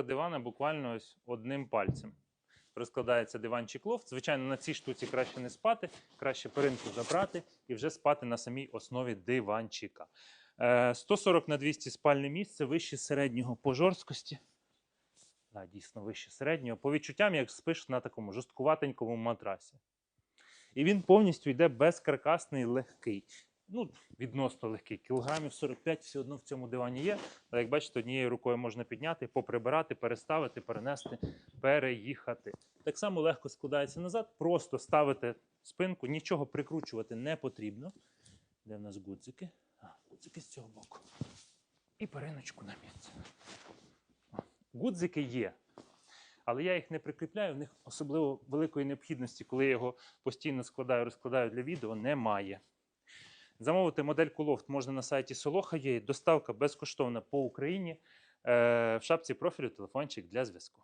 дивана буквально ось одним пальцем. Розкладається диванчик лофт. Звичайно, на цій штуці краще не спати, краще перинку забрати і вже спати на самій основі диванчика. Е, 140 на 200 спальне місце, вище середнього по жорсткості. Да, дійсно, вище середнього. По відчуттям, як спиш на такому жорсткуватенькому матрасі. І він повністю йде безкаркасний, легкий. Ну, відносно легкий. Кілограмів 45 все одно в цьому дивані є. Але як бачите, однією рукою можна підняти, поприбирати, переставити, перенести, переїхати. Так само легко складається назад, просто ставити спинку, нічого прикручувати не потрібно. Де в нас гудзики? А, гудзики з цього боку. І периночку на місце. Гудзики є. Але я їх не прикріпляю, в них особливо великої необхідності, коли я його постійно складаю, розкладаю для відео, немає. Замовити модельку лофт можна на сайті Солоха. Є доставка безкоштовна по Україні. Е, В шапці профілю телефончик для зв'язку.